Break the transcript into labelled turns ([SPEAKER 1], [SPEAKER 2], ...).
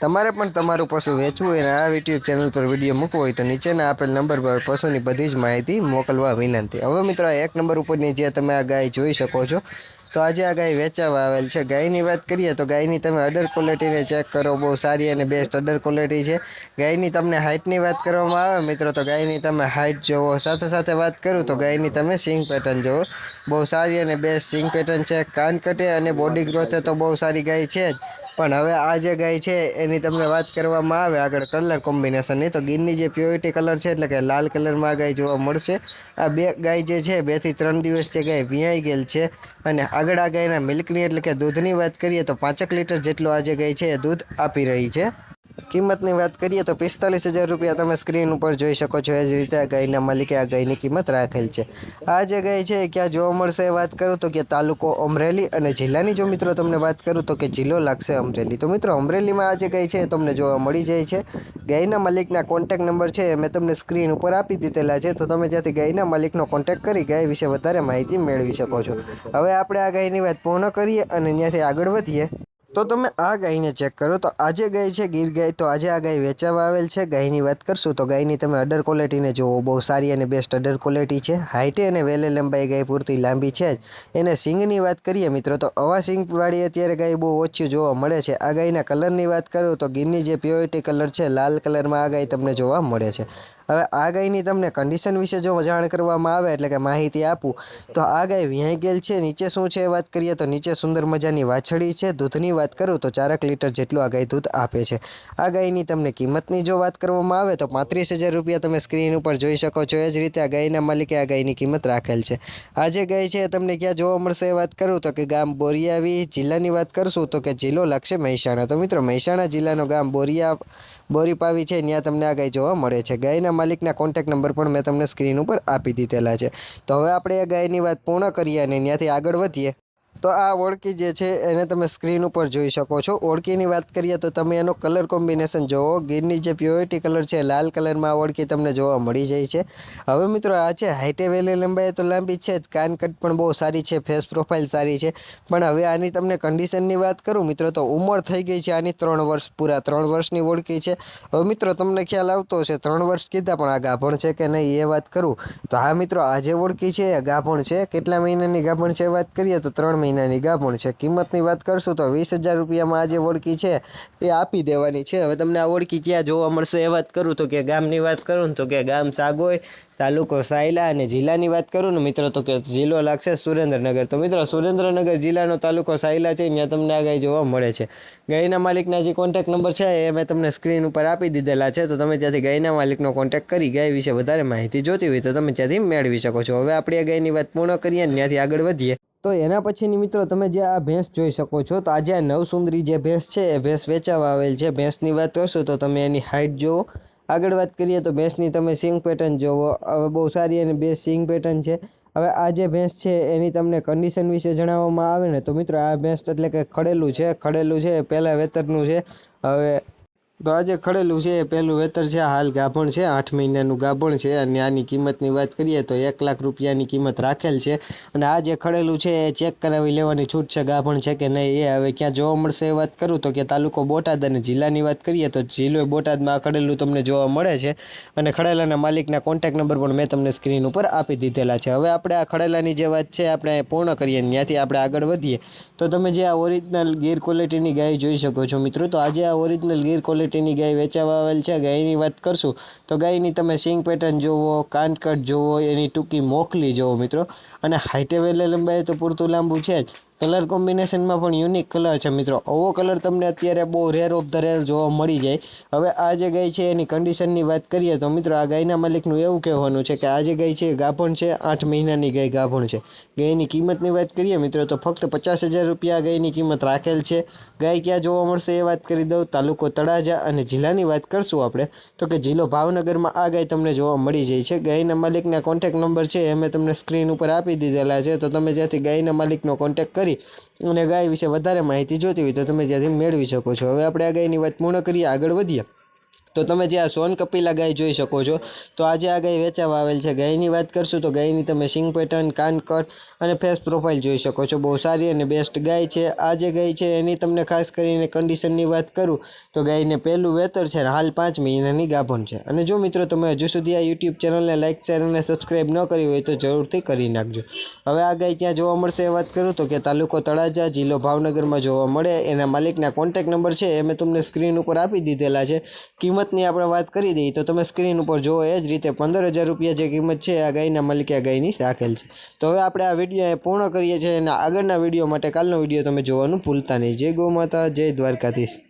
[SPEAKER 1] તમારે પણ તમારું પશુ વેચવું અને આ યુટ્યુબ ચેનલ પર વીડિયો મૂકવો હોય તો નીચેના આપેલ નંબર પર પશુની બધી જ માહિતી મોકલવા વિનંતી. હવે મિત્રો એક નંબર ઉપરની જે તમે આ ગાય જોઈ શકો છો, તો આજે આ ગાય વેચાવા આવેલ છે. ગાયની વાત કરીએ તો ગાયની તમે અડર ક્વોલિટીને ચેક કરો, બહુ સારી અને બેસ્ટ અડર ક્વોલિટી છે. ગાયની તમને હાઇટની વાત કરવામાં આવે મિત્રો, તો ગાયની તમે હાઇટ જોવો. સાથે સાથે વાત કરું તો ગાયની તમે સિંગ પેટર્ન જોવો. બહુ સારી અને બેસ્ટ સિંગ પેટર્ન છે. કાન કટે અને બોડી ગ્રોથે તો બહુ સારી ગાય છે જ. પણ હવે આ જે ગાય છે એની તમને વાત કરવામાં આવે આગળ કલર કોમ્બિનેશનની તો ગીરની જે પ્યોરિટી કલર છે, એટલે કે લાલ કલરમાં ગાય જોવા મળશે. આ બે ગાય જે છે બેથી ત્રણ દિવસ જે ગાય વિયાઈ ગયેલ છે, અને આગળ આ ગાયના મિલ્કની એટલે કે દૂધની વાત કરીએ તો પાંચેક લીટર જેટલું આ જે ગાય છે, એ દૂધ આપી રહી છે. કિંમતની વાત કરીએ તો પિસ્તાલીસ હજાર રૂપિયા તમે સ્ક્રીન ઉપર જોઈ શકો છો. એ જ રીતે આ ગાયના માલિકે આ ગાયની કિંમત રાખેલ છે. આ જે ગાય છે, ક્યાં જોવા મળશે એ વાત કરું તો કે તાલુકો અમરેલી અને જિલ્લાની જો મિત્રો તમને વાત કરું તો કે જિલ્લો લાગશે અમરેલી. તો મિત્રો, અમરેલીમાં આ જે ગાય છે એ તમને જોવા મળી જાય છે. ગાયના માલિકના કોન્ટેક નંબર છે મેં તમને સ્ક્રીન ઉપર આપી દીધેલા છે. તો તમે જ્યાંથી ગાયના માલિકનો કોન્ટેક કરી ગાય વિશે વધારે માહિતી મેળવી શકો છો. હવે આપણે આ ગાયની વાત પૂર્ણ કરીએ અને ત્યાંથી આગળ વધીએ. તો તમે આ ગાયને ચેક કરો. તો આજે ગાય છે, ગીર ગાય. તો આજે આ ગાય વેચાવા આવેલ છે. ગાયની વાત કરશું તો ગાયની તમે અડર ક્વોલિટીને જુઓ. બહુ સારી અને બેસ્ટ અડર ક્વોલિટી છે. હાઇટે અને વેલે લંબાઈ ગાય પૂરતી લાંબી છે જ. એને સિંગની વાત કરીએ મિત્રો, તો અવા સિંગવાળી અત્યારે ગાય બહુ ઓછી જોવા મળે છે. આ ગાયના કલરની વાત કરું તો ગીરની જે પ્યોરિટી કલર છે, લાલ કલરમાં આ ગાય તમને જોવા મળે છે. હવે આ ગાયની તમને કન્ડિશન વિશે જો જાણ કરવામાં આવે એટલે કે માહિતી આપું, તો આ ગાય વિહાઈ ગયેલ છે. નીચે શું છે વાત કરીએ તો નીચે સુંદર મજાની વાછડી છે. દૂધની વાત કરું તો ચારક લીટર જેટલું આ ગાય દૂધ આપે છે. આ ગાયની તમને કિંમતની જો વાત કરવામાં આવે તો પાંત્રીસ હજાર રૂપિયા તમે સ્ક્રીન ઉપર જોઈ શકો છો. એ જ રીતે આ ગાયના માલિકે આ ગાયની કિંમત રાખેલ છે. આ જે ગાય છે તમને ક્યાં જોવા મળશે એ વાત કરું તો કે ગામ બોરિયાવી જિલ્લાની વાત કરશું તો કે જિલ્લો લાગશે મહેસાણા. તો મિત્રો મહેસાણા જિલ્લાનો ગામ બોરિયા, બોરીપાવી છે. ત્યાં તમને આ ગાય જોવા મળે છે. ગાયના માલિકના કોન્ટેક નંબર પણ મેં તમને સ્ક્રીન ઉપર આપી દીધેલા છે. તો હવે આપણે આ ગાયની વાત પૂર્ણ કરીએ અને ત્યાંથી આગળ વધીએ. તો આ ઓળકી જે છે એને તમે સ્ક્રીન ઉપર જોઈ શકો છો. ઓળકીની વાત કરીએ તો તમે એનો કલર કોમ્બિનેશન જોવો ગીરની જે પ્યોરિટી કલર છે, લાલ કલરમાં ઓળકી તમને જોવા મળી જાય છે. હવે મિત્રો આ છે હાઈટે વેલી લંબાઈ તો લાંબી છે જ. કાનકટ પણ બહુ સારી છે ફેસ પ્રોફાઇલ સારી છે. પણ હવે આની તમને કન્ડિશનની વાત કરું મિત્રો તો ઉંમર થઈ ગઈ છે આની ત્રણ વર્ષ પૂરા ત્રણ વર્ષની ઓળકી છે. હવે મિત્રો તમને ખ્યાલ આવતો હશે ત્રણ વર્ષ કીધા પણ આ ગાભણ છે કે નહીં એ વાત કરું. તો હા મિત્રો આ જે ઓળકી છે એ ગાભણ છે. કેટલા મહિનાની ગાભણ છે વાત કરીએ તો ત્રણ મહિનાની ગાભણ છે. કિંમતની વાત કરશું તો વીસ હજાર રૂપિયામાં આ જે ઓળખી છે. એ આપી દેવાની છે. હવે તમને આ ઓળખી ક્યાં જોવા મળશે એ વાત કરું તો કે ગામની વાત કરું તો કે ગામ સાગોય, તાલુકો સાયલા અને જિલ્લાની વાત કરું ને મિત્રો તો કે જિલ્લો લાગશે સુરેન્દ્રનગર. તો મિત્રો સુરેન્દ્રનગર જિલ્લાનો તાલુકો સાયલા છે. ત્યાં તમને આ ગાય જોવા મળે છે. ગાયના માલિકના જે કોન્ટેક નંબર છે એ મેં તમને સ્ક્રીન ઉપર આપી દીધેલા છે. તો તમે ત્યાંથી ગાયના માલિકનો કોન્ટેક કરી ગાય વિશે વધારે માહિતી જોતી હોય તો તમે ત્યાંથી મેળવી શકો છો. હવે આપણે આ ગાયની વાત પૂર્ણ કરીએ ત્યાંથી આગળ વધીએ. તો એના પછીની મિત્રો તમે જે આ ભેંસ જોઈ શકો છો, તો આજે આ નવસુંદરી જે ભેંસ છે, એ ભેંસ વેચાવા આવેલ છે. ભેંસની વાત કરશો તો તમે એની હાઇટ જુઓ. આગળ વાત કરીએ તો ભેંસની તમે સિંગ પેટર્ન જુઓ હવે બહુ સારી અને બે સિંગ પેટર્ન છે. હવે આ જે ભેંસ છે, એની તમને કન્ડિશન વિશે જણાવવામાં આવે ને, તો મિત્રો આ ભેંસ એટલે કે ખડેલું છે. ખડેલું છે પહેલાં વેતરનું છે. હવે તો આજે ખડેલું છે પહેલું વેતર છે, હાલ ગાભણ છે, આઠ મહિનાનું ગાભણ છે અને આની કિંમતની વાત કરીએ તો એક લાખ રૂપિયાની કિંમત રાખેલ છે અને આ જે ખડેલું છે, એ ચેક કરાવી લેવાની છૂટ છે, ગાભણ છે કે નહીં એ હવે ક્યાં જોવા મળશે એ વાત કરું તો કે તાલુકો બોટાદ અને જિલ્લાની વાત કરીએ તો જિલ્લો બોટાદમાં આ ખડેલું તમને જોવા મળે છે અને ખડેલાના માલિકના કોન્ટેક નંબર પણ મેં તમને સ્ક્રીન ઉપર આપી દીધેલા છે. હવે આપણે આ ખડેલાની જે વાત છે, આપણે પૂર્ણ કરીએ ત્યાંથી આપણે આગળ વધીએ. તો તમે જે આ ઓરિજિનલ ગીર ક્વોલિટીની ગાય જોઈ શકો છો મિત્રો, તો આજે આ ઓરિજિનલ ગીર ક્વોલિટી ક્વોલિટીની ગાય વેચાવા આવેલ છે, ગાયની વાત કરશું, તો ગાયની તમે સિંગ પેટર્ન જોવો, કાનકટ જોવો, એની ટૂંકી મોકલી જોવો મિત્રો. અને હાઈટે વેલે લંબાઈ તો પૂરતું લાંબુ છે જ. કલર કોમ્બિનેશનમાં પણ યુનિક કલર છે મિત્રો. આવો કલર તમને અત્યારે બહુ રેર ઓફ ધ રેર જોવા મળી જાય. હવે આ જે ગાય છે એની કન્ડિશનની વાત કરીએ તો મિત્રો આ ગાયના માલિકનું એવું કહેવાનું છે કે આ જે ગાય છે ગાભણ છે, આઠ મહિનાની ગાય ગાભણ છે. ગાયની કિંમતની વાત કરીએ મિત્રો તો ફક્ત પચાસ હજાર રૂપિયા ગાયની કિંમત રાખેલ છે. ગાય ક્યાં જોવા મળશે એ વાત કરી દઉં. તાલુકો તળાજા અને જિલ્લાની વાત કરશું આપણે. તો કે જિલ્લો ભાવનગરમાં આ ગાય તમને જોવા મળી જાય છે. ગાયના માલિકના કોન્ટેક નંબર છે એ મેં તમને સ્ક્રીન ઉપર આપી દીધેલા છે. તો તમે જ્યાંથી ગાયના માલિકનો કોન્ટેક કરી અને ગાય વિશે વધારે માહિતી જોતી હોય તો તમે જ્યાંથી મેળવી શકો છો. હવે આપણે આ ગાયની વાત પૂર્ણ કરીએ, આગળ વધીએ. તો તમે જે આ સોન કપિલા ગાય જોઈ શકો છો, તો આજે આ ગાય વેચાવા આવેલ છે. ગાયની વાત કરશું તો ગાયની તમે સિંગ પેટર્ન, કાન કટ અને ફેસ પ્રોફાઇલ જોઈ શકો છો. બહુ સારી અને બેસ્ટ ગાય છે. આ જે ગાય છે એની તમને ખાસ કરીને કન્ડિશનની વાત કરું, તો ગાયને પહેલું વેતર છે હાલ પાંચ મહિનાની ગાભણ છે. અને જો મિત્રો તમે હજુ સુધી આ યુટ્યુબ ચેનલને લાઇક શેર અને સબસ્ક્રાઈબ ન કરી હોય તો જરૂરથી કરી નાખજો. હવે આ ગાય ક્યાં જોવા મળશે એ વાત કરું તો કે તાલુકો તળાજા, જિલ્લો ભાવનગરમાં જોવા મળે. એના માલિકના કોન્ટેક નંબર છે એ મેં તમને સ્ક્રીન ઉપર આપી દીધેલા છે. કિંમતની આપણે વાત કરી દઈએ તો તમે સ્ક્રીન ઉપર જુઓ, એ જ રીતે પંદર હજાર રૂપિયા જે કિંમત છે, આ ગાયના માલિકે ગાયની રાખેલ છે. તો હવે આપણે આ વીડિયો પૂર્ણ કરીએ છીએ અને આગળના વીડિયો માટે કાલનો વીડિયો તમે જોવાનું ભૂલતા નહીં. જય ગૌ માતા, જય દ્વારકાધીશ.